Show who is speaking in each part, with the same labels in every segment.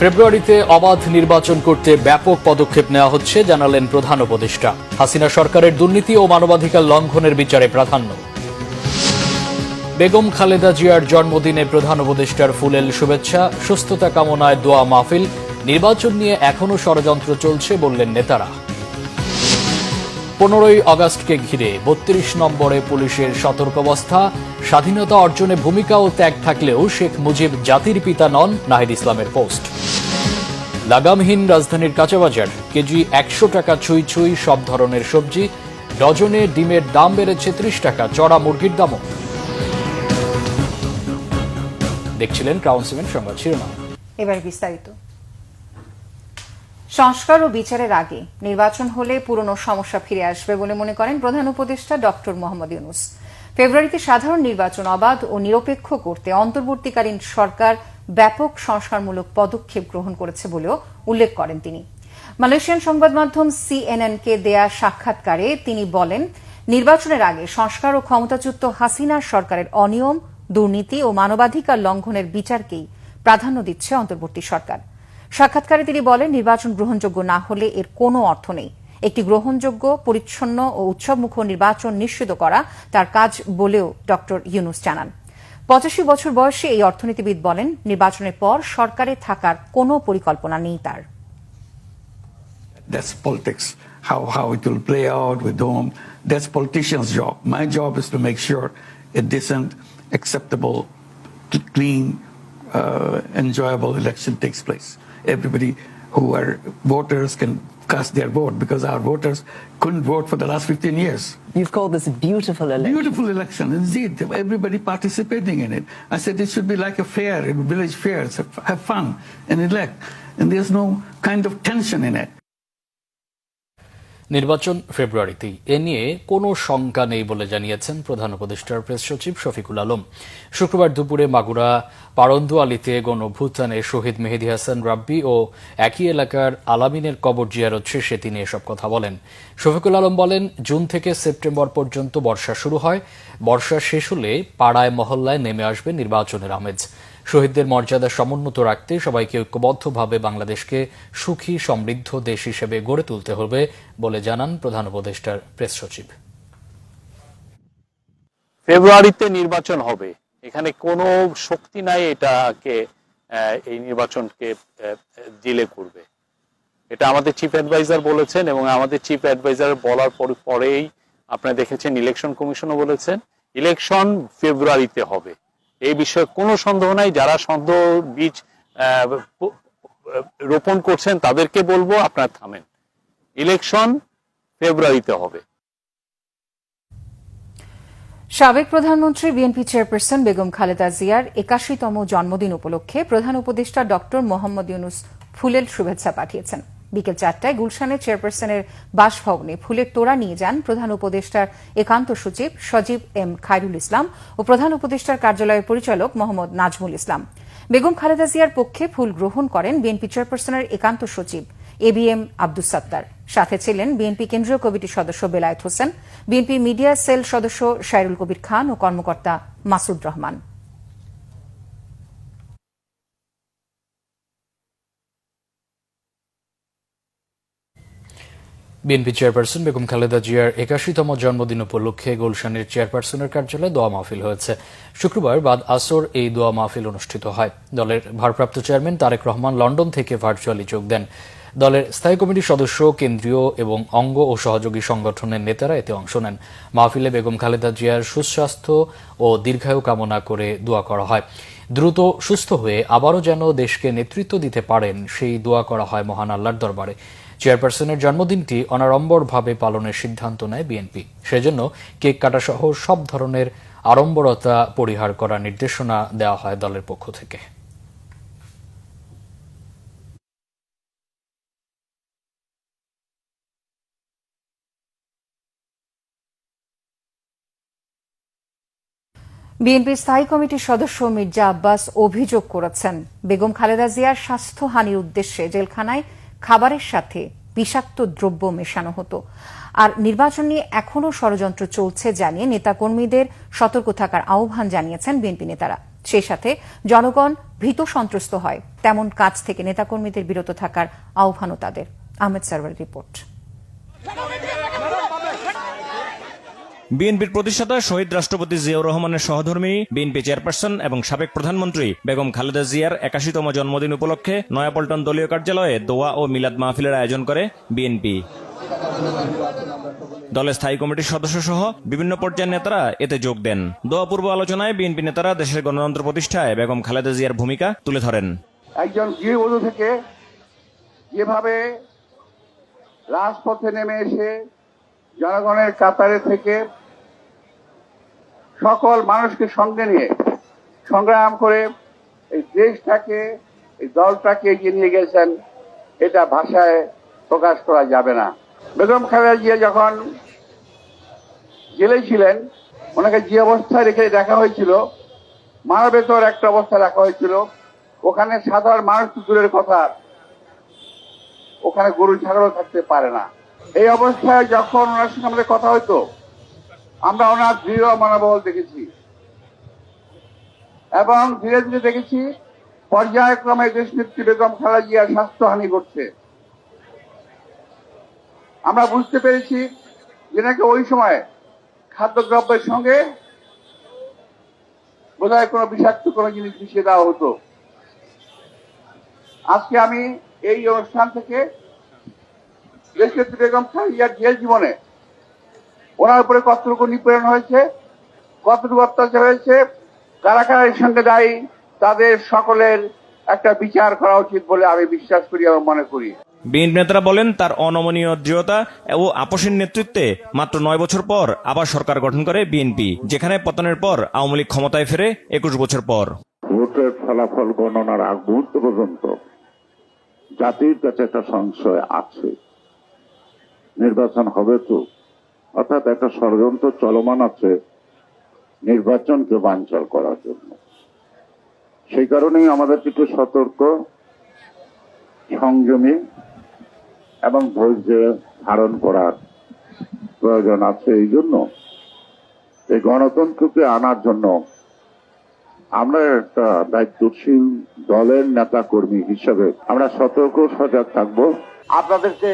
Speaker 1: ফেব্রুয়ারিতে অবাধ নির্বাচন করতে ব্যাপক পদক্ষেপ নেওয়া হচ্ছে জানালেন প্রধান উপদেষ্টা হাসিনা সরকারের দুর্নীতি ও মানবাধিকার লঙ্ঘনের বিচারে প্রাধান্য বেগম খালেদা জিয়ার জন্মদিনে প্রধান উপদেষ্টার ফুলেল শুভেচ্ছা সুস্থতা কামনায় দোয়া মাহফিল নির্বাচন নিয়ে এখনও ষড়যন্ত্র চলছে বললেন নেতারা পনেরোই আগস্টকে ঘিরে বত্রিশ নম্বরে পুলিশের সতর্ক অবস্থা স্বাধীনতা অর্জনে ভূমিকা ও ত্যাগ থাকলেও শেখ মুজিব জাতির পিতা নন নাহিদ ইসলামের পোস্ট লাগামহীন রাজধানীর কাঁচাবাজার কেজি একশো টাকা ছুঁই ছুঁই সব ধরনের সবজি ডজনে ডিমের দাম বেড়েছে ত্রিশ টাকা চড়া মুরগির দামও দেখছিলেন ক্রাউন সিমেন্ট সংবাদ শিরোনাম
Speaker 2: এবার বিস্তারিত সংস্কার ও বিচারের আগে নির্বাচন হলে পুরনো সমস্যা ফিরে আসবে বলে মনে করেন প্রধান উপদেষ্টা ডক্টর মোহাম্মদ ইউনুস ফেব্রুয়ারিতে সাধারণ নির্বাচন অবাধ ও নিরপেক্ষ করতে অন্তর্বর্তীকালীন সরকার ব্যাপক সংস্কারমূলক পদক্ষেপ গ্রহণ করেছে বলেও উল্লেখ করেন তিনি মালয়েশিয়ান সংবাদ মাধ্যম কে দেয়া সাক্ষাৎকারে তিনি বলেন নির্বাচনের আগে সংস্কার ও ক্ষমতাচ্যুত হাসিনা সরকারের অনিয়ম দুর্নীতি ও মানবাধিকার লঙ্ঘনের বিচারকেই প্রাধান্য দিচ্ছে অন্তর্বর্তী সরকার সাক্ষাৎকারে তিনি বলেন নির্বাচন গ্রহণযোগ্য না হলে এর কোনো অর্থ নেই একটি গ্রহণযোগ্য পরিচ্ছন্ন ও উৎসবমুখ নির্বাচন নিশ্চিত করা তার কাজ বলেও ড ইউনুস জানান পঁচাশি বছর বয়সে এই অর্থনীতিবিদ বলেন নির্বাচনের পর সরকারে থাকার কোনো পরিকল্পনা নেই তার
Speaker 3: How, how it will play out with whom. That's politicians' job. My job is to make sure a decent, acceptable, clean, uh, enjoyable election takes place. Everybody who are voters can cast their vote because our voters couldn't vote for the last 15 years.
Speaker 4: You've called this a beautiful election. Beautiful election, indeed. Everybody participating in it. I said it should be like a fair, a village fair. Have fun and elect. And there's no kind of tension in it.
Speaker 1: নির্বাচন ফেব্রুয়ারিতেই এ নিয়ে কোনো শঙ্কা নেই বলে জানিয়েছেন প্রধান উপদেষ্টার press সচিব শফিকুল আলম শুক্রবার দুপুরে মাগুরা পারন্দু আলীতে গণভূতানে শহীদ মেহেদি হাসান রাব্বি ও একই এলাকার আলামিনের কবর জিয়ারত শেষে তিনি এসব কথা বলেন শফিকুল আলম বলেন জুন থেকে সেপ্টেম্বর পর্যন্ত বর্ষা শুরু হয় বর্ষা শেষ হলে পাড়ায় মহল্লায় নেমে আসবে নির্বাচনের আমেজ শহীদদের মর্যাদা সমুন্নত রাখতে সবাইকে ঐক্যবদ্ধভাবে বাংলাদেশকে সুখী সমৃদ্ধ দেশ হিসেবে গড়ে তুলতে হবে বলে জানান প্রধান উপদেষ্টার প্রেস সচিব
Speaker 5: ফেব্রুয়ারিতে নির্বাচন হবে এখানে কোনো শক্তি নাই এটাকে এই নির্বাচনকে ডিলে করবে এটা আমাদের চিফ অ্যাডভাইজার বলেছেন এবং আমাদের চিফ অ্যাডভাইজার বলার পর পরেই আপনারা দেখেছেন ইলেকশন কমিশনও বলেছেন ইলেকশন ফেব্রুয়ারিতে হবে এই বিষয়ে কোনো সন্দেহ নাই যারা সন্দেহ বীজ রোপণ করছেন তাদেরকে বলবো আপনার থামেন ইলেকশন ফেব্রুয়ারিতে হবে
Speaker 2: সাবেক প্রধানমন্ত্রী বিএনপি চেয়ারপারসন বেগম খালেদা জিয়ার একাশিতম জন্মদিন উপলক্ষে প্রধান উপদেষ্টা ডক্টর মোহাম্মদ ইউনুস ফুলেল শুভেচ্ছা পাঠিয়েছেন বিকেল চারটায় গুলশানের চেয়ারপারসনের বাসভবনে ফুলের তোড়া নিয়ে যান প্রধান উপদেষ্টার একান্ত সচিব সজীব এম খায়রুল ইসলাম ও প্রধান উপদেষ্টার কার্যালয়ের পরিচালক মোহাম্মদ নাজমুল ইসলাম বেগম খালেদা জিয়ার পক্ষে ফুল গ্রহণ করেন বিএনপি চেয়ারপারসনের একান্ত সচিব A B M Abdul Sattar সাথে ছিলেন বিএনপি কেন্দ্রীয় কমিটির সদস্য বেলায়েত হোসেন বিএনপি মিডিয়া সেল সদস্য শাইরুল কবির খান ও কর্মকর্তা মাসুদ রহমান
Speaker 1: বিএনপি চেয়ারপারসন বেগম খালেদা জিয়ার একাশিতম জন্মদিন উপলক্ষে গুলশানের চেয়ারপারসনের কার্যালয়ে দোয়া মাহফিল হয়েছে শুক্রবার বাদ আসর এই দোয়া মাহফিল অনুষ্ঠিত হয় দলের ভারপ্রাপ্ত চেয়ারম্যান তারেক রহমান লন্ডন থেকে ভার্চুয়ালি যোগ দেন দলের স্থায়ী কমিটির সদস্য কেন্দ্রীয় এবং অঙ্গ ও সহযোগী সংগঠনের নেতারা এতে অংশ নেন মাহফিলে বেগম খালেদা জিয়ার সুস্বাস্থ্য ও দীর্ঘায়ু কামনা করে দোয়া করা হয় দ্রুত সুস্থ হয়ে আবারও যেন দেশকে নেতৃত্ব দিতে পারেন সেই দোয়া করা হয় মহান আল্লাহর দরবারে চেয়ারপারসনের জন্মদিনটি অনাড়ম্বরভাবে পালনের সিদ্ধান্ত নেয় বিএনপি সেজন্য কেক কাটাসহ সব ধরনের আড়ম্বরতা পরিহার করার নির্দেশনা দেওয়া হয় দলের পক্ষ থেকে
Speaker 2: বিএনপির স্থায়ী কমিটির সদস্য মির্জা আব্বাস অভিযোগ করেছেন বেগম খালেদা জিয়ার স্বাস্থ্যহানির উদ্দেশ্যে জেলখানায় খাবারের সাথে বিষাক্ত দ্রব্য মেশানো হতো আর নির্বাচন নিয়ে এখনও ষড়যন্ত্র চলছে জানিয়ে নেতাকর্মীদের সতর্ক থাকার আহ্বান জানিয়েছেন বিএনপি নেতারা সেই সাথে জনগণ ভীত সন্ত্রস্ত হয় তেমন কাজ থেকে নেতাকর্মীদের বিরত থাকার আহ্বানও তাদের আহমেদ সার্ভার রিপোর্ট
Speaker 1: বিএনপির প্রতিষ্ঠাতা শহীদ রাষ্ট্রপতি জিয়াউর রহমানের সহধর্মী বিএনপি চেয়ারপারসন এবং সাবেক প্রধানমন্ত্রী বেগম খালেদা জিয়ার একাশিতম জন্মদিন উপলক্ষে নয়াপল্টন দলীয় কার্যালয়ে দোয়া ও মিলাদ মাহফিলের আয়োজন করে বিএনপি দলের স্থায়ী কমিটির সদস্য সহ বিভিন্ন পর্যায়ের নেতারা এতে যোগ দেন দোয়া পূর্ব আলোচনায় বিএনপি নেতারা দেশের গণতন্ত্র প্রতিষ্ঠায় বেগম খালেদা জিয়ার ভূমিকা তুলে ধরেন
Speaker 6: একজন থেকে যেভাবে রাজপথে নেমে এসে জনগণের কাতারে থেকে সকল মানুষকে সঙ্গে নিয়ে সংগ্রাম করে এই দেশটাকে এই দলটাকে এগিয়ে নিয়ে গেছেন এটা ভাষায় প্রকাশ করা যাবে না বেগম খালেদা জিয়া যখন জেলে ছিলেন ওনাকে যে অবস্থায় রেখে দেখা হয়েছিল মানবেতর একটা অবস্থা রাখা হয়েছিল ওখানে সাধারণ মানুষ দূরের কথা ওখানে গরু ছাগলও থাকতে পারে না এই অবস্থায় যখন ওনার সঙ্গে আমাদের কথা হতো আমরা ওনার দৃঢ় মনোবল দেখেছি এবং ধীরে ধীরে দেখেছি পর্যায়ক্রমে দেশ নেত্রী বেগম জিয়ার স্বাস্থ্যহানি ঘটছে আমরা বুঝতে পেরেছি যে নাকি ওই সময় খাদ্যদ্রব্যের সঙ্গে বোধহয় কোনো বিষাক্ত কোনো জিনিস মিশিয়ে দেওয়া হতো আজকে আমি এই অনুষ্ঠান থেকে দেশ নেত্রী বেগম জিয়ার জেল জীবনে ওনার উপরে কতটুকু নিপীড়ন হয়েছে কতটুকু অত্যাচার হয়েছে কারা কারা এর সঙ্গে দায়ী তাদের সকলের একটা বিচার করা উচিত বলে আমি বিশ্বাস করি এবং মনে করি
Speaker 1: বিএনপি নেতারা বলেন তার অনমনীয় দৃঢ়তা ও আপোষের নেতৃত্বে মাত্র নয় বছর পর আবার সরকার গঠন করে বিএনপি যেখানে পতনের পর আওয়ামী লীগ ক্ষমতায় ফেরে একুশ বছর পর
Speaker 7: ভোটের ফলাফল গণনার আগ মুহূর্ত পর্যন্ত জাতির কাছে একটা সংশয় আছে নির্বাচন হবে তো অর্থাৎ একটা ষড়যন্ত্র চলমান আছে নির্বাচনকে বাঞ্চল করার জন্য সেই কারণেই আমাদেরকে একটু সতর্ক সংযমী এবং ধৈর্য ধারণ করার প্রয়োজন আছে এই জন্য এই গণতন্ত্রকে আনার জন্য আমরা একটা দায়িত্বশীল দলের নেতা কর্মী হিসেবে আমরা সতর্ক সজাগ থাকব
Speaker 8: আপনাদেরকে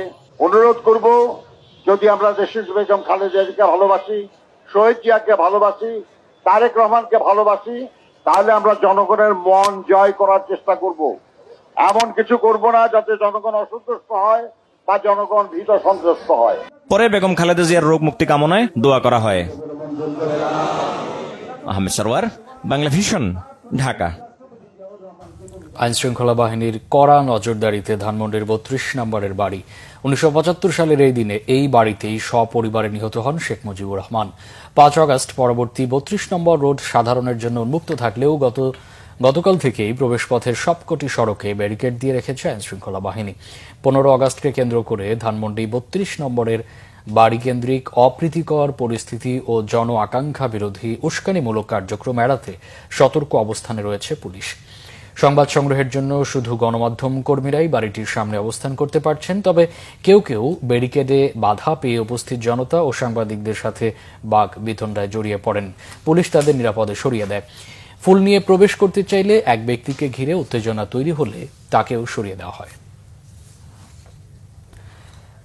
Speaker 8: অনুরোধ করব যদি আমরা দেশের বেগম খালেদাকে ভালোবাসি শহীদ জিয়াকে ভালোবাসি তারেক রহমানকে ভালোবাসি তাহলে আমরা জনগণের মন জয় করার চেষ্টা করব। এমন কিছু করব না যাতে জনগণ অসন্তুষ্ট হয় বা জনগণ ভীত সন্তুষ্ট হয়
Speaker 1: পরে বেগম খালেদা জিয়ার রোগ মুক্তি কামনায় দোয়া করা হয় আহমেদ সরওয়ার বাংলা ভিশন ঢাকা আইনশৃঙ্খলা বাহিনীর কড়া নজরদারিতে ধানমন্ডির বত্রিশ নম্বরের বাড়ি উনিশশো সালের এই দিনে এই বাড়িতেই সপরিবারে নিহত হন শেখ মুজিবুর রহমান পাঁচ অগস্ট পরবর্তী বত্রিশ নম্বর রোড সাধারণের জন্য উন্মুক্ত থাকলেও গত গতকাল থেকেই প্রবেশপথের সবকটি সড়কে ব্যারিকেড দিয়ে রেখেছে শৃঙ্খলা বাহিনী পনেরো আগস্টকে কেন্দ্র করে ধানমন্ডি বত্রিশ নম্বরের বাড়িকেন্দ্রিক অপ্রীতিকর পরিস্থিতি ও জন আকাঙ্ক্ষা বিরোধী উস্কানিমূলক কার্যক্রম এড়াতে সতর্ক অবস্থানে রয়েছে পুলিশ সংবাদ সংগ্রহের জন্য শুধু গণমাধ্যম কর্মীরাই বাড়িটির সামনে অবস্থান করতে পারছেন তবে কেউ কেউ ব্যারিকেডে বাধা পেয়ে উপস্থিত জনতা ও সাংবাদিকদের সাথে বাঘ বিতণ্ডায় জড়িয়ে পড়েন পুলিশ তাদের নিরাপদে সরিয়ে দেয় ফুল নিয়ে প্রবেশ করতে চাইলে এক ব্যক্তিকে ঘিরে উত্তেজনা তৈরি হলে তাকেও সরিয়ে দেওয়া হয়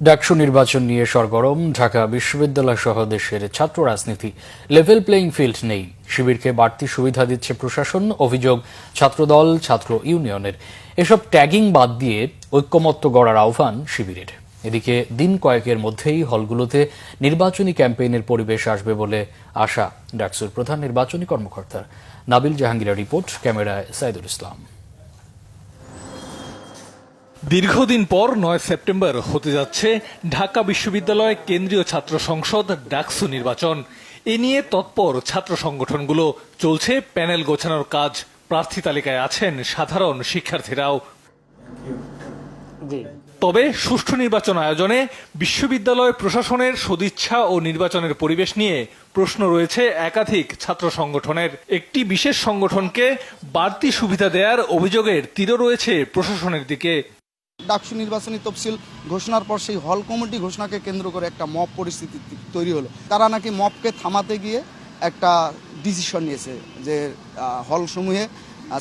Speaker 1: ডাকসু নির্বাচন নিয়ে সরগরম ঢাকা বিশ্ববিদ্যালয় সহ দেশের ছাত্র রাজনীতি লেভেল প্লেইং ফিল্ড নেই শিবিরকে বাড়তি সুবিধা দিচ্ছে প্রশাসন অভিযোগ ছাত্রদল ছাত্র ইউনিয়নের এসব ট্যাগিং বাদ দিয়ে ঐক্যমত্য গড়ার আহ্বান শিবিরের এদিকে দিন কয়েকের মধ্যেই হলগুলোতে নির্বাচনী ক্যাম্পেইনের পরিবেশ আসবে বলে আশা ডাকসুর প্রধান নির্বাচনী কর্মকর্তার নাবিল জাহাঙ্গীরের রিপোর্ট ক্যামেরায় সাইদুল ইসলাম
Speaker 9: দীর্ঘদিন পর নয় সেপ্টেম্বর হতে যাচ্ছে ঢাকা বিশ্ববিদ্যালয় কেন্দ্রীয় ছাত্র সংসদ ডাকসু নির্বাচন এ নিয়ে তৎপর ছাত্র সংগঠনগুলো চলছে প্যানেল গোছানোর কাজ প্রার্থী তালিকায় আছেন সাধারণ শিক্ষার্থীরাও তবে সুষ্ঠু নির্বাচন আয়োজনে বিশ্ববিদ্যালয় প্রশাসনের সদিচ্ছা ও নির্বাচনের পরিবেশ নিয়ে প্রশ্ন রয়েছে একাধিক ছাত্র সংগঠনের একটি বিশেষ সংগঠনকে বাড়তি সুবিধা দেওয়ার অভিযোগের তীর রয়েছে প্রশাসনের দিকে
Speaker 10: ডাকসু নির্বাচনী তফসিল ঘোষণার পর সেই হল কমিটি ঘোষণাকে কেন্দ্র করে একটা মপ পরিস্থিতি তৈরি হলো তারা নাকি মপকে থামাতে গিয়ে একটা ডিসিশন নিয়েছে যে হলসমূহে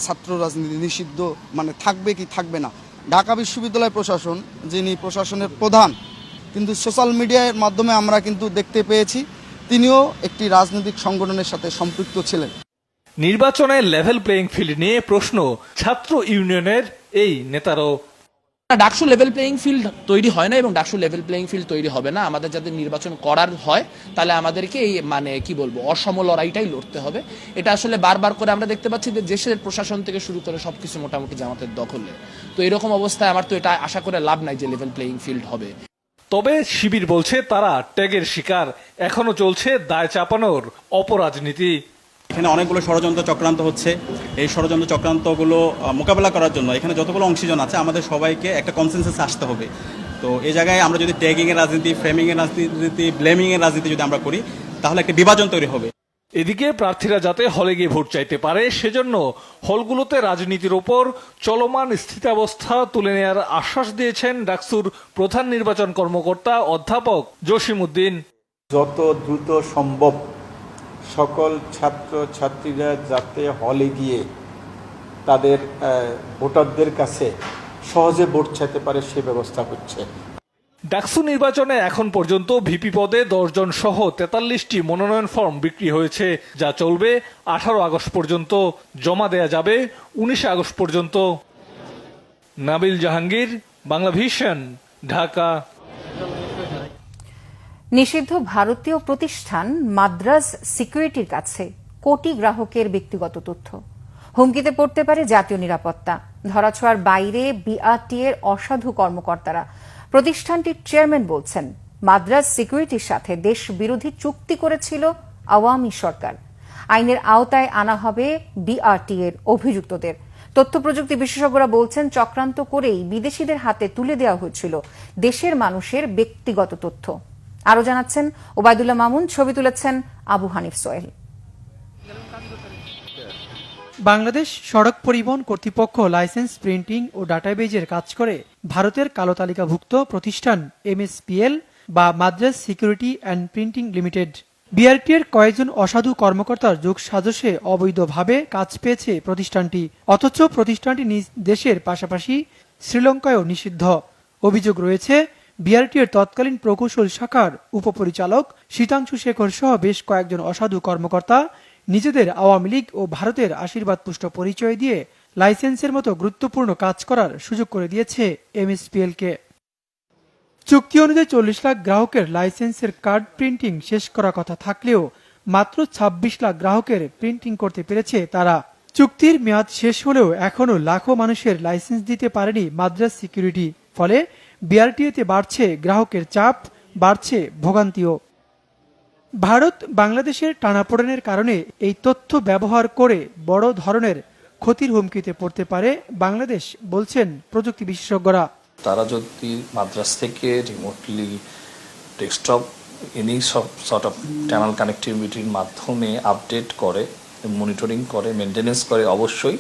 Speaker 10: ছাত্র রাজনীতি নিষিদ্ধ মানে থাকবে কি থাকবে না ঢাকা বিশ্ববিদ্যালয় প্রশাসন যিনি প্রশাসনের প্রধান কিন্তু সোশ্যাল মিডিয়ার মাধ্যমে আমরা কিন্তু দেখতে পেয়েছি তিনিও একটি রাজনৈতিক সংগঠনের সাথে সম্পৃক্ত ছিলেন
Speaker 9: নির্বাচনে লেভেল প্লেয়িং ফিল্ড নিয়ে প্রশ্ন ছাত্র ইউনিয়নের এই নেতারও
Speaker 11: ডাকসু লেভেল প্লেয়িং ফিল্ড তৈরি হয় না এবং ডাকসু লেভেল প্লেয়িং ফিল্ড তৈরি হবে না আমাদের যাদের নির্বাচন করার হয় তাহলে আমাদেরকে এই মানে কি বলবো অসম লড়াইটাই লড়তে হবে এটা আসলে বারবার করে আমরা দেখতে পাচ্ছি যে দেশের প্রশাসন থেকে শুরু করে সব কিছু মোটামুটি জামাতের দখলে তো এরকম অবস্থায় আমার তো এটা আশা করে লাভ নাই যে লেভেল প্লেয়িং ফিল্ড হবে
Speaker 9: তবে শিবির বলছে তারা ট্যাগের শিকার এখনো চলছে দায় চাপানোর অপরাজনীতি
Speaker 12: এখানে অনেকগুলো ষড়যন্ত্র চক্রান্ত হচ্ছে এই ষড়যন্ত্র চক্রান্তগুলো মোকাবেলা করার জন্য এখানে যতগুলো অংশীজন আছে আমাদের সবাইকে একটা কনসেন্সাস আসতে হবে তো এই জায়গায় আমরা যদি ট্যাগিংয়ের রাজনীতি ফ্রেমিংয়ের রাজনীতি ব্লেমিংয়ের রাজনীতি যদি আমরা করি তাহলে একটা বিভাজন তৈরি হবে
Speaker 9: এদিকে প্রার্থীরা যাতে হলে গিয়ে ভোট চাইতে পারে সেজন্য হলগুলোতে রাজনীতির ওপর চলমান স্থিতাবস্থা তুলে নেয়ার আশ্বাস দিয়েছেন ডাকসুর প্রধান নির্বাচন কর্মকর্তা অধ্যাপক জসিম উদ্দিন
Speaker 13: যত দ্রুত সম্ভব সকল ছাত্র ছাত্রীরা যাতে হলে গিয়ে তাদের ভোটারদের কাছে সহজে ভোট চাইতে পারে সে ব্যবস্থা করছে
Speaker 9: ডাকসু নির্বাচনে এখন পর্যন্ত ভিপি পদে দশজন সহ তেতাল্লিশটি মনোনয়ন ফর্ম বিক্রি হয়েছে যা চলবে আঠারো আগস্ট পর্যন্ত জমা দেয়া যাবে উনিশে আগস্ট পর্যন্ত নাবিল জাহাঙ্গীর বাংলা ভিশন ঢাকা
Speaker 2: নিষিদ্ধ ভারতীয় প্রতিষ্ঠান মাদ্রাজ সিকিউরিটির কাছে কোটি গ্রাহকের ব্যক্তিগত তথ্য হুমকিতে পড়তে পারে জাতীয় নিরাপত্তা ধরাছোঁয়ার বাইরে বিআরটি এর অসাধু কর্মকর্তারা প্রতিষ্ঠানটির চেয়ারম্যান বলছেন মাদ্রাজ সিকিউরিটির সাথে দেশ বিরোধী চুক্তি করেছিল আওয়ামী সরকার আইনের আওতায় আনা হবে বিআরটি এর অভিযুক্তদের তথ্য প্রযুক্তি বিশেষজ্ঞরা বলছেন চক্রান্ত করেই বিদেশিদের হাতে তুলে দেওয়া হয়েছিল দেশের মানুষের ব্যক্তিগত তথ্য আরও জানাচ্ছেন ওবায়দুল্লাহ মামুন ছবি তুলেছেন আবু হানিফ সোহেল
Speaker 14: বাংলাদেশ সড়ক পরিবহন কর্তৃপক্ষ লাইসেন্স প্রিন্টিং ও ডাটাবেজের কাজ করে ভারতের কালো তালিকাভুক্ত প্রতিষ্ঠান এমএসপিএল বা Madras Security and Printing Limited এর কয়েকজন অসাধু কর্মকর্তার যোগ সাজসে অবৈধভাবে কাজ পেয়েছে প্রতিষ্ঠানটি অথচ প্রতিষ্ঠানটি নিজ দেশের পাশাপাশি শ্রীলঙ্কায়ও নিষিদ্ধ অভিযোগ রয়েছে বিআরটিএর তৎকালীন প্রকৌশল শাখার উপপরিচালক শীতাংশু শেখর সহ বেশ কয়েকজন অসাধু কর্মকর্তা নিজেদের আওয়ামী লীগ ও ভারতের আশীর্বাদ পুষ্ট পরিচয় দিয়ে লাইসেন্সের মতো গুরুত্বপূর্ণ কাজ করার সুযোগ করে দিয়েছে এমএসপিএলকে চুক্তি অনুযায়ী চল্লিশ লাখ গ্রাহকের লাইসেন্সের কার্ড প্রিন্টিং শেষ করার কথা থাকলেও মাত্র ২৬ লাখ গ্রাহকের প্রিন্টিং করতে পেরেছে তারা চুক্তির মেয়াদ শেষ হলেও এখনও লাখো মানুষের লাইসেন্স দিতে পারেনি মাদ্রাস সিকিউরিটি ফলে বিআরটিএতে বাড়ছে গ্রাহকের চাপ বাড়ছে ভোগান্তিও ভারত বাংলাদেশের টানাপোড়েনের কারণে এই তথ্য ব্যবহার করে বড় ধরনের ক্ষতির হুমকিতে পড়তে পারে বাংলাদেশ বলছেন প্রযুক্তি বিশেষজ্ঞরা
Speaker 15: তারা যদি মাদ্রাস থেকে রিমোটলি ডেস্কটপ এনি সব সর্ট অফ চ্যানেল কানেক্টিভিটির মাধ্যমে আপডেট করে মনিটরিং করে মেনটেনেন্স করে অবশ্যই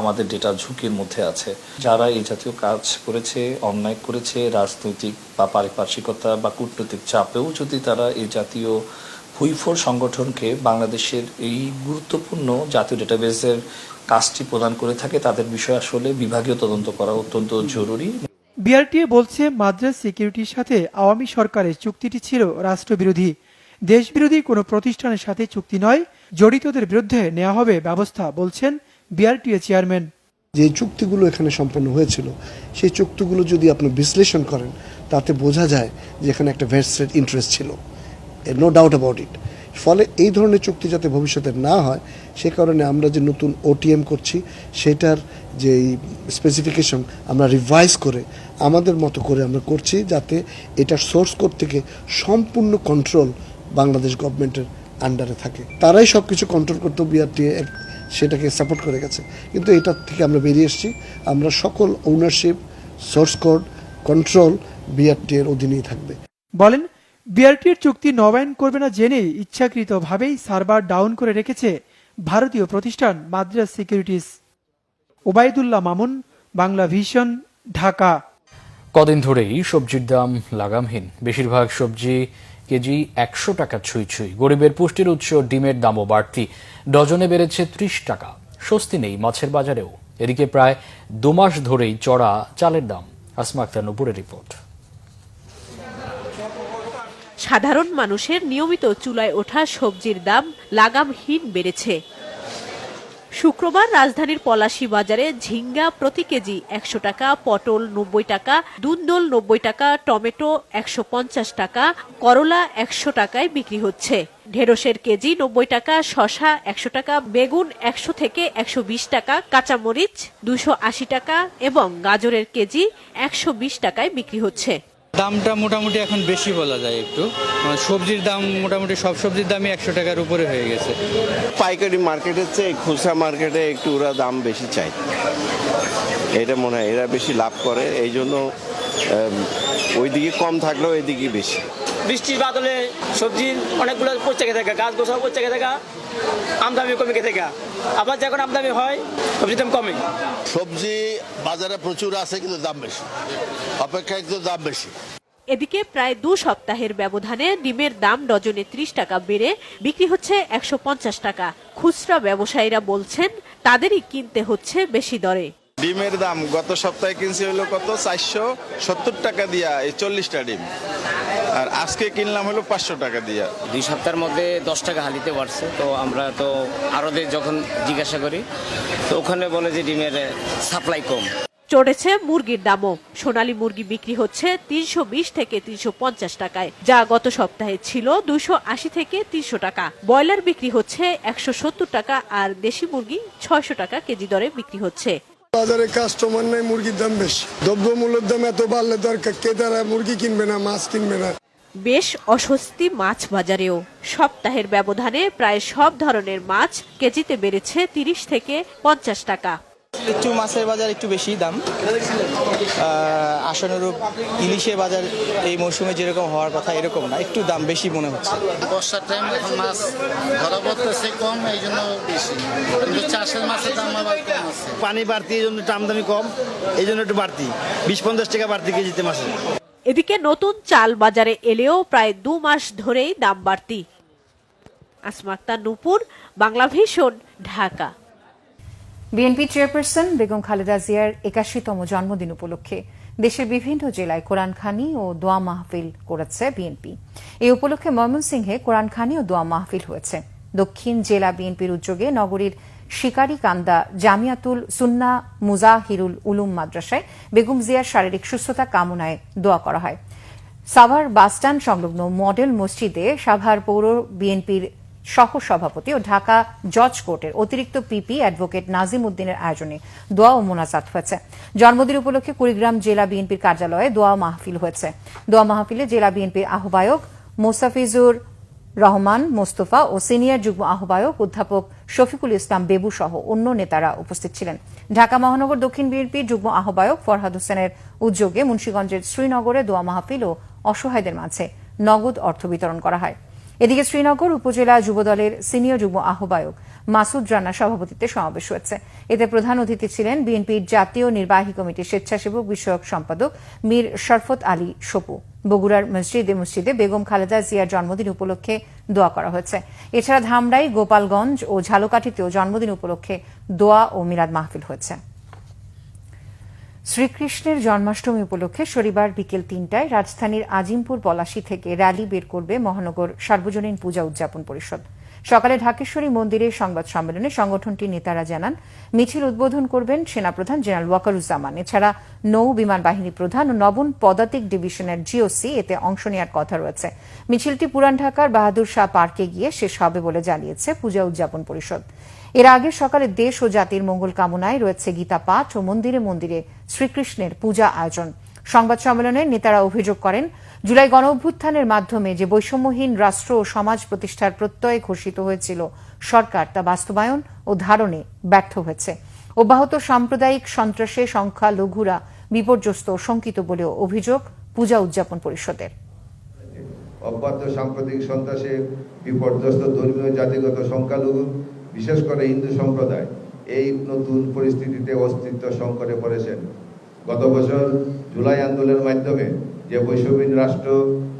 Speaker 15: আমাদের ডেটা ঝুঁকির মধ্যে আছে যারা এই জাতীয় কাজ করেছে অন্যায় করেছে রাজনৈতিক বা পারিপার্শ্বিকতা বা কূটনৈতিক চাপেও যদি তারা এই জাতীয় হুইফোর সংগঠনকে বাংলাদেশের এই গুরুত্বপূর্ণ জাতীয় ডেটাবেসের কাজটি প্রদান করে থাকে তাদের বিষয়ে আসলে বিভাগীয় তদন্ত করা অত্যন্ত জরুরি
Speaker 14: বিআরটিএ বলছে মাদ্রাজ সিকিউরিটির সাথে আওয়ামী সরকারের চুক্তিটি ছিল রাষ্ট্রবিরোধী দেশবিরোধী কোনো প্রতিষ্ঠানের সাথে চুক্তি নয় জড়িতদের বিরুদ্ধে নেওয়া হবে ব্যবস্থা বলছেন বিআরটিএ চেয়ারম্যান
Speaker 16: যে চুক্তিগুলো এখানে সম্পন্ন হয়েছিল সেই চুক্তিগুলো যদি আপনি বিশ্লেষণ করেন তাতে বোঝা যায় যে এখানে একটা ভেস্টেড ইন্টারেস্ট ছিল নো ডাউট অ্যাবাউট ইট ফলে এই ধরনের চুক্তি যাতে ভবিষ্যতে না হয় সে কারণে আমরা যে নতুন ওটিএম করছি সেটার যে স্পেসিফিকেশন আমরা রিভাইজ করে আমাদের মতো করে আমরা করছি যাতে এটার সোর্স কোড থেকে সম্পূর্ণ কন্ট্রোল বাংলাদেশ গভর্নমেন্টের আন্ডারে থাকে তারাই সব কিছু কন্ট্রোল করতো বিআরটিএ সেটাকে সাপোর্ট করে গেছে কিন্তু এটার থেকে আমরা বেরিয়ে এসেছি আমরা সকল ownership source code control BRT এর অধীনেই থাকবে
Speaker 14: বলেন বিআরটির চুক্তি নবায়ন করবে না জেনে ইচ্ছাকৃতভাবেই সার্ভার ডাউন করে রেখেছে ভারতীয় প্রতিষ্ঠান মাদ্রাস সিকিউরিটিস ওবায়দুল্লাহ মামুন বাংলা ভিশন ঢাকা
Speaker 1: কদিন ধরেই সবজির দাম লাগামহীন বেশিরভাগ সবজি কেজি একশো টাকা ছুঁই ছুঁই গরিবের পুষ্টির উৎস ডিমের দামও বাড়তি ডজনে বেড়েছে ত্রিশ টাকা স্বস্তি নেই মাছের বাজারেও এদিকে প্রায় দুমাস ধরেই চড়া চালের দাম আসমা রিপোর্ট
Speaker 2: সাধারণ মানুষের নিয়মিত চুলায় ওঠা সবজির দাম লাগামহীন বেড়েছে শুক্রবার রাজধানীর পলাশী বাজারে ঝিঙ্গা প্রতি কেজি একশো টাকা পটল নব্বই টাকা দুন্দল নব্বই টাকা টমেটো একশো পঞ্চাশ টাকা করলা একশো টাকায় বিক্রি হচ্ছে ঢেঁড়সের কেজি নব্বই টাকা শশা একশো টাকা বেগুন একশো থেকে একশো বিশ টাকা কাঁচামরিচ দুশো আশি টাকা এবং গাজরের কেজি একশো বিশ টাকায় বিক্রি হচ্ছে
Speaker 17: দামটা মোটামুটি এখন বেশি বলা যায় একটু সবজির দাম মোটামুটি সব সবজির দামই একশো টাকার উপরে হয়ে গেছে
Speaker 18: পাইকারি মার্কেটের চেয়ে খুচরা মার্কেটে একটু ওরা দাম বেশি চায় এটা মনে হয় এরা বেশি লাভ করে এই জন্য ওইদিকে কম থাকলেও এদিকে বেশি
Speaker 19: বৃষ্টির বাদলে সবজির অনেকগুলো পচে গেছে গাছ গোছাও পচে গেছে আমদামি কমে গেছে আবার যখন আমদানি হয় সবজির দাম কমে
Speaker 20: সবজি বাজারে প্রচুর আছে কিন্তু দাম বেশি একটু দাম বেশি
Speaker 2: এদিকে প্রায় দু সপ্তাহের ব্যবধানে ডিমের দাম ডজনে ত্রিশ টাকা বেড়ে বিক্রি হচ্ছে একশো পঞ্চাশ টাকা খুচরা ব্যবসায়ীরা বলছেন তাদেরই কিনতে হচ্ছে বেশি দরে
Speaker 21: ডিমের দাম গত সপ্তাহে কিনছে হলো কত চারশো সত্তর টাকা দিয়া এই চল্লিশটা ডিম আর আজকে কিনলাম হলো পাঁচশো টাকা দিয়ে
Speaker 22: দুই সপ্তাহের মধ্যে দশ টাকা হালিতে বাড়ছে তো আমরা তো আরো যখন জিজ্ঞাসা করি তো ওখানে বলে যে ডিমের সাপ্লাই কম
Speaker 2: চড়েছে মুরগির দামও সোনালী মুরগি বিক্রি হচ্ছে তিনশো বিশ থেকে তিনশো পঞ্চাশ টাকায় যা গত সপ্তাহে ছিল দুশো আশি থেকে তিনশো টাকা ব্রয়লার বিক্রি হচ্ছে একশো টাকা আর দেশি মুরগি ছয়শো টাকা কেজি দরে বিক্রি হচ্ছে
Speaker 23: বাজারে কাস্টমার নাই মুরগির দাম বেশি দ্রব্য মূল্যের দাম এত বাড়লে দরকার ক্রেতারা মুরগি কিনবে না মাছ কিনবে না
Speaker 2: বেশ অস্বস্তি মাছ বাজারেও সপ্তাহের ব্যবধানে প্রায় সব ধরনের মাছ কেজিতে বেড়েছে তিরিশ থেকে পঞ্চাশ টাকা
Speaker 24: লিচু মাছের বাজার একটু বেশি দাম আসনরূপ ইলিশের বাজার এই মৌসুমে যেরকম হওয়ার কথা এরকম না একটু দাম বেশি মনে হচ্ছে
Speaker 25: বর্ষার টাইম এখন মাছ ধরা পড়তেছে কম এই জন্য বেশি কিন্তু চাষের মাছের দাম আবার
Speaker 26: পানি বাড়তি এই জন্য দাম দামি কম এই জন্য একটু বাড়তি বিশ পঞ্চাশ টাকা বাড়তি কেজিতে মাছের
Speaker 2: এদিকে নতুন চাল বাজারে এলেও প্রায় দু মাস ধরেই দাম বাড়তি আসমাক্তা নুপুর বাংলা ভীষণ ঢাকা বিএনপি চেয়ারপারসন বেগম খালেদা জিয়ার একাশিতম জন্মদিন উপলক্ষে দেশের বিভিন্ন জেলায় কোরআন খানি ও দোয়া মাহফিল করেছে বিএনপি এই উপলক্ষে ময়মনসিংহে কোরআন খানি ও দোয়া মাহফিল হয়েছে দক্ষিণ জেলা বিএনপির উদ্যোগে নগরীর কান্দা জামিয়াতুল সুন্না মুজাহিরুল উলুম মাদ্রাসায় বেগম জিয়ার শারীরিক সুস্থতা কামনায় দোয়া করা হয় সাভার বাসস্ট্যান্ড সংলগ্ন মডেল মসজিদে সাভার পৌর বিএনপির সহসভাপতি ও ঢাকা জজ কোর্টের অতিরিক্ত পিপি অ্যাডভোকেট নাজিম উদ্দিনের আয়োজনে দোয়া ও মোনাজাত হয়েছে জন্মদিন উপলক্ষে কুড়িগ্রাম জেলা বিএনপির কার্যালয়ে দোয়া মাহফিল হয়েছে দোয়া মাহফিলে জেলা বিএনপির আহ্বায়ক মোসাফিজুর রহমান মোস্তফা ও সিনিয়র যুগ্ম আহ্বায়ক অধ্যাপক শফিকুল ইসলাম বেবু সহ অন্য নেতারা উপস্থিত ছিলেন ঢাকা মহানগর দক্ষিণ বিএনপি যুগ্ম আহ্বায়ক ফরহাদ হোসেনের উদ্যোগে মুন্সীগঞ্জের শ্রীনগরে দোয়া মাহফিল ও অসহায়দের মাঝে নগদ অর্থ বিতরণ করা হয় এদিকে শ্রীনগর উপজেলা যুবদলের সিনিয়র যুগ্ম আহ্বায়ক মাসুদ রানা সভাপতিত্বে সমাবেশ হয়েছে এতে প্রধান অতিথি ছিলেন বিএনপির জাতীয় নির্বাহী কমিটির স্বেচ্ছাসেবক বিষয়ক সম্পাদক মীর শরফত আলী সপু বগুড়ার মসজিদে মসজিদে বেগম খালেদা জিয়ার জন্মদিন উপলক্ষে দোয়া করা হয়েছে এছাড়া ধামরাই গোপালগঞ্জ ও ঝালকাঠিতেও জন্মদিন উপলক্ষে দোয়া ও মিলাদ মাহফিল হয়েছে শ্রীকৃষ্ণের জন্মাষ্টমী উপলক্ষে শনিবার বিকেল তিনটায় রাজধানীর আজিমপুর পলাশী থেকে র্যালি বের করবে মহানগর সার্বজনীন পূজা উদযাপন পরিষদ সকালে ঢাকেশ্বরী মন্দিরে সংবাদ সম্মেলনে সংগঠনটির নেতারা জানান মিছিল উদ্বোধন করবেন সেনাপ্রধান জেনারেল ওয়াকারুজ্জামান এছাড়া নৌ বিমান বাহিনী প্রধান ও নবম পদাতিক ডিভিশনের জিওসি এতে অংশ নেওয়ার কথা রয়েছে মিছিলটি পুরান ঢাকার বাহাদুর শাহ পার্কে গিয়ে শেষ হবে বলে জানিয়েছে পূজা উদযাপন পরিষদ এর আগে সকালে দেশ ও জাতির মঙ্গল কামনায় রয়েছে গীতা পাঠ ও মন্দিরে মন্দিরে শ্রীকৃষ্ণের পূজা আয়োজন সংবাদ সম্মেলনে নেতারা অভিযোগ করেন জুলাই গণ অভ্যুত্থানের মাধ্যমে যে বৈষম্যহীন রাষ্ট্র ও সমাজ প্রতিষ্ঠার প্রত্যয় ঘোষিত হয়েছিল সরকার তা বাস্তবায়ন ও ধারণে ব্যর্থ হয়েছে অব্যাহত সাম্প্রদায়িক সন্ত্রাসে সংখ্যা লঘুরা বিপর্যস্ত শঙ্কিত বলেও অভিযোগ পূজা উদযাপন পরিষদের
Speaker 27: অব্যাহত সাম্প্রদায়িক সন্ত্রাসে বিপর্যস্ত ধর্মীয় জাতিগত সংখ্যালঘু বিশেষ করে হিন্দু সম্প্রদায় এই নতুন পরিস্থিতিতে অস্তিত্ব সংকটে পড়েছেন গত বছর জুলাই আন্দোলনের মাধ্যমে যে বৈষম্যহীন রাষ্ট্র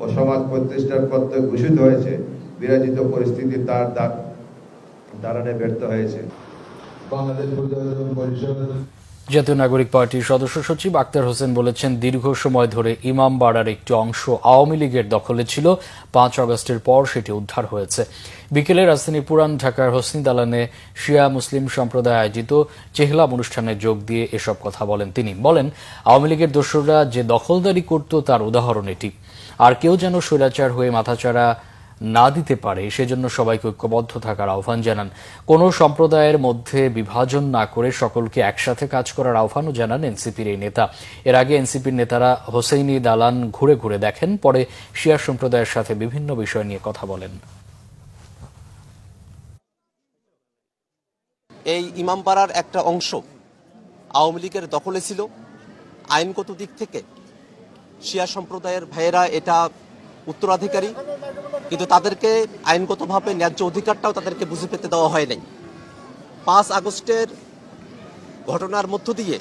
Speaker 27: ও সমাজ প্রতিষ্ঠার প্রত্যয় ঘোষিত হয়েছে বিরাজিত পরিস্থিতি তার দাঁড়ানে ব্যর্থ হয়েছে বাংলাদেশ
Speaker 1: পরিষদ জাতীয় নাগরিক পার্টির সদস্য সচিব আক্তার হোসেন বলেছেন দীর্ঘ সময় ধরে ইমাম বাড়ার একটি অংশ আওয়ামী লীগের দখলে ছিল পাঁচ আগস্টের পর সেটি উদ্ধার হয়েছে বিকেলে রাজধানী পুরান ঢাকার হোসনি দালানে শিয়া মুসলিম সম্প্রদায় আয়োজিত চেহলাম অনুষ্ঠানে যোগ দিয়ে এসব কথা বলেন তিনি বলেন আওয়ামী লীগের দস্যুরা যে দখলদারি করত তার উদাহরণ এটি আর কেউ যেন স্বৈরাচার হয়ে মাথাচাড়া না দিতে পারে সেজন্য সবাইকে ঐক্যবদ্ধ থাকার আহ্বান জানান কোনো সম্প্রদায়ের মধ্যে বিভাজন না করে সকলকে একসাথে কাজ করার আহ্বানও জানান এনসিপির এই নেতা এর আগে এনসিপির নেতারা হোসেইনি দালান ঘুরে ঘুরে দেখেন পরে শিয়া সম্প্রদায়ের সাথে বিভিন্ন বিষয় নিয়ে কথা বলেন
Speaker 28: এই ইমামপাড়ার একটা অংশ আওয়ামী লীগের দখলে ছিল আইনগত দিক থেকে শিয়া সম্প্রদায়ের ভাইয়েরা এটা উত্তরাধিকারী কিন্তু তাদেরকে আইনগতভাবে ন্যায্য অধিকারটাও তাদেরকে বুঝে পেতে দেওয়া হয় নাই পাঁচ আগস্টের ঘটনার মধ্য দিয়ে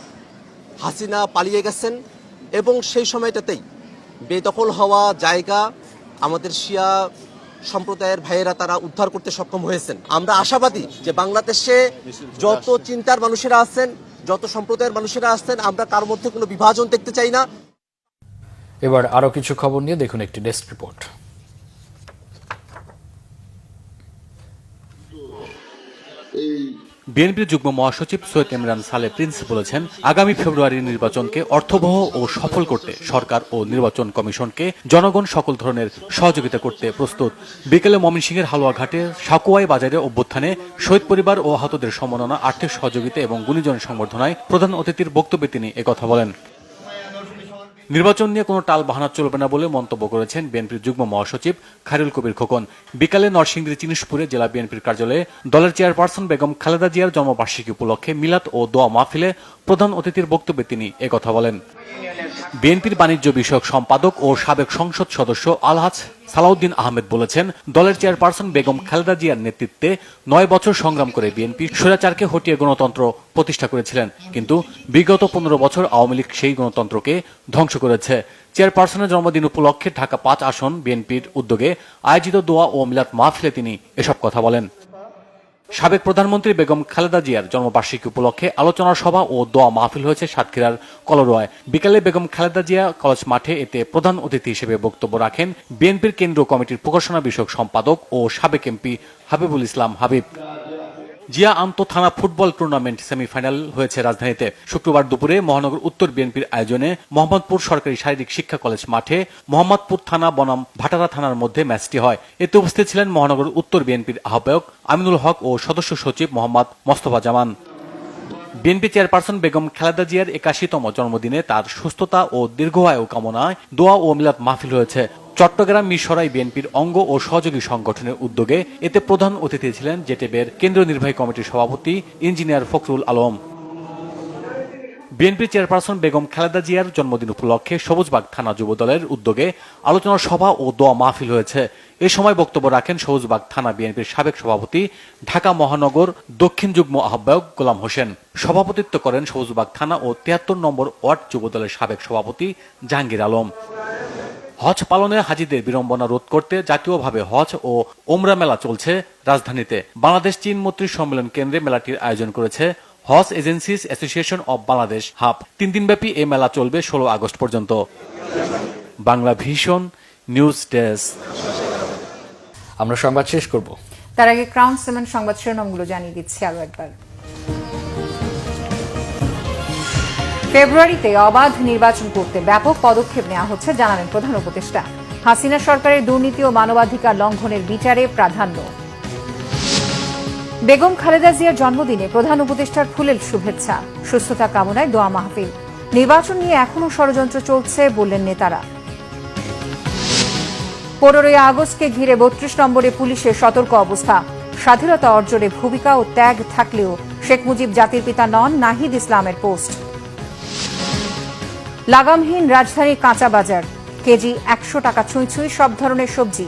Speaker 28: হাসিনা পালিয়ে গেছেন এবং সেই সময়টাতেই বেদখল হওয়া জায়গা আমাদের শিয়া সম্প্রদায়ের ভাইয়েরা তারা উদ্ধার করতে সক্ষম হয়েছেন আমরা আশাবাদী যে বাংলাদেশে যত চিন্তার মানুষেরা আছেন যত সম্প্রদায়ের মানুষেরা আসছেন আমরা তার মধ্যে কোনো বিভাজন দেখতে চাই না
Speaker 1: এবার আরও কিছু খবর নিয়ে দেখুন একটি ডেস্ক রিপোর্ট বিএনপির যুগ্ম মহাসচিব সৈয়দ ইমরান সালে প্রিন্স বলেছেন আগামী ফেব্রুয়ারি নির্বাচনকে অর্থবহ ও সফল করতে সরকার ও নির্বাচন কমিশনকে জনগণ সকল ধরনের সহযোগিতা করতে প্রস্তুত বিকেলে ময়মনসিংহের ঘাটে সাকুয়াই বাজারে অভ্যুত্থানে শহীদ পরিবার ও আহতদের সম্মাননা আর্থিক সহযোগিতা এবং গুণীজন সংবর্ধনায় প্রধান অতিথির বক্তব্যে তিনি একথা বলেন নির্বাচন নিয়ে কোনো টাল বাহানা চলবে না বলে মন্তব্য করেছেন বিএনপির যুগ্ম মহাসচিব খায়রুল কবির খোকন বিকালে নরসিংদীর চিনিসপুরে জেলা বিএনপির কার্যালয়ে দলের চেয়ারপারসন বেগম খালেদা জিয়ার জন্মবার্ষিকী উপলক্ষে মিলাদ ও দোয়া মাহফিলে প্রধান অতিথির বক্তব্যে তিনি একথা বলেন বিএনপির বাণিজ্য বিষয়ক সম্পাদক ও সাবেক সংসদ সদস্য আলহাজ সালাউদ্দিন আহমেদ বলেছেন দলের চেয়ারপারসন বেগম খালেদা জিয়ার নেতৃত্বে নয় বছর সংগ্রাম করে বিএনপি স্বৈরাচারকে হটিয়ে গণতন্ত্র প্রতিষ্ঠা করেছিলেন কিন্তু বিগত পনেরো বছর আওয়ামী লীগ সেই গণতন্ত্রকে ধ্বংস করেছে চেয়ারপারসনের জন্মদিন উপলক্ষে ঢাকা পাঁচ আসন বিএনপির উদ্যোগে আয়োজিত দোয়া ও মিলাদ মাহফিলে তিনি এসব কথা বলেন সাবেক প্রধানমন্ত্রী বেগম খালেদা জিয়ার জন্মবার্ষিকী উপলক্ষে আলোচনা সভা ও দোয়া মাহফিল হয়েছে সাতক্ষীরার কলরোয়ায় বিকালে বেগম খালেদা জিয়া কলেজ মাঠে এতে প্রধান অতিথি হিসেবে বক্তব্য রাখেন বিএনপির কেন্দ্রীয় কমিটির প্রকাশনা বিষয়ক সম্পাদক ও সাবেক এমপি হাবিবুল ইসলাম হাবিব জিয়া আন্ত থানা ফুটবল টুর্নামেন্ট সেমিফাইনাল হয়েছে রাজধানীতে শুক্রবার দুপুরে মহানগর উত্তর বিএনপির আয়োজনে মোহাম্মদপুর সরকারি শারীরিক শিক্ষা কলেজ মাঠে মোহাম্মদপুর থানা বনাম ভাটারা থানার মধ্যে ম্যাচটি হয় এতে উপস্থিত ছিলেন মহানগর উত্তর বিএনপির আহ্বায়ক আমিনুল হক ও সদস্য সচিব মোহাম্মদ মোস্তফা জামান বিএনপি চেয়ারপারসন বেগম খালেদা জিয়ার একাশিতম জন্মদিনে তার সুস্থতা ও দীর্ঘ আয়ু কামনায় দোয়া ও মিলাদ মাহফিল হয়েছে চট্টগ্রাম মিশরাই বিএনপির অঙ্গ ও সহযোগী সংগঠনের উদ্যোগে এতে প্রধান অতিথি ছিলেন জেটেবের কেন্দ্রীয় নির্বাহী কমিটির সভাপতি ইঞ্জিনিয়ার ফখরুল আলম বিএনপি চেয়ারপারসন বেগম খালেদা জিয়ার জন্মদিন উপলক্ষে সবুজবাগ থানা যুব দলের উদ্যোগে আলোচনা সভা ও দোয়া মাহফিল হয়েছে এ সময় বক্তব্য রাখেন সবুজবাগ থানা বিএনপির সাবেক সভাপতি ঢাকা মহানগর দক্ষিণ যুগ্ম আহ্বায়ক গোলাম হোসেন সভাপতিত্ব করেন সবুজবাগ থানা ও তিয়াত্তর নম্বর ওয়ার্ড যুব দলের সাবেক সভাপতি জাহাঙ্গীর আলম হজ পালনে হাজিদের বিড়ম্বনা রোধ করতে জাতীয়ভাবে হজ ও ওমরা মেলা চলছে রাজধানীতে বাংলাদেশ চীন মৈত্রী সম্মেলন কেন্দ্রে মেলাটির আয়োজন করেছে Hajj Agencies Association of Bangladesh HAAB তিন দিনব্যাপী এই মেলা চলবে ষোলো আগস্ট পর্যন্ত বাংলা ভীষণ নিউজ ডেস্ক আমরা সংবাদ শেষ করব
Speaker 2: তার আগে ক্রাউন সেমেন্ট সংবাদ শিরোনামগুলো জানিয়ে দিচ্ছি আরও একবার ফেব্রুয়ারিতে অবাধ নির্বাচন করতে ব্যাপক পদক্ষেপ নেওয়া হচ্ছে জানালেন প্রধান উপদেষ্টা হাসিনা সরকারের দুর্নীতি ও মানবাধিকার লঙ্ঘনের বিচারে প্রাধান্য বেগম খালেদা জিয়ার জন্মদিনে প্রধান উপদেষ্টার ফুলেল শুভেচ্ছা সুস্থতা কামনায় দোয়া মাহফিল নির্বাচন নিয়ে এখনও ষড়যন্ত্র চলছে বললেন নেতারা পনেরোই আগস্টকে ঘিরে বত্রিশ নম্বরে পুলিশের সতর্ক অবস্থা স্বাধীনতা অর্জনে ভূমিকা ও ত্যাগ থাকলেও শেখ মুজিব জাতির পিতা নন নাহিদ ইসলামের পোস্ট লাগামহীন রাজধানীর কাঁচা বাজার কেজি একশো টাকা ছুঁই ছুঁই সব ধরনের সবজি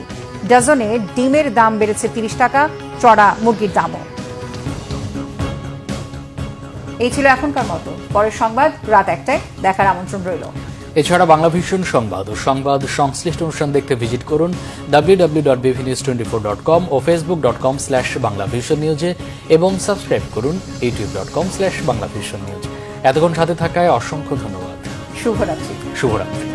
Speaker 2: ডজনে ডিমের দাম বেড়েছে তিরিশ টাকা চড়া মুরগির দামও এই ছিল এখনকার মতো পরের সংবাদ রাত একটায় দেখার আমন্ত্রণ রইল
Speaker 1: এছাড়া বাংলা ভীষণ সংবাদ ও সংবাদ সংশ্লিষ্ট অনুষ্ঠান দেখতে ভিজিট করুন www.bvnews24.com ও facebook.com স্ল্যাশ বাংলা ভীষণ নিউজে এবং সাবস্ক্রাইব করুন youtube.com স্ল্যাশ বাংলা ভীষণ নিউজ এতক্ষণ সাথে থাকায় অসংখ্য ধন্যবাদ
Speaker 2: শুভরাত্রি শুভরাত্রি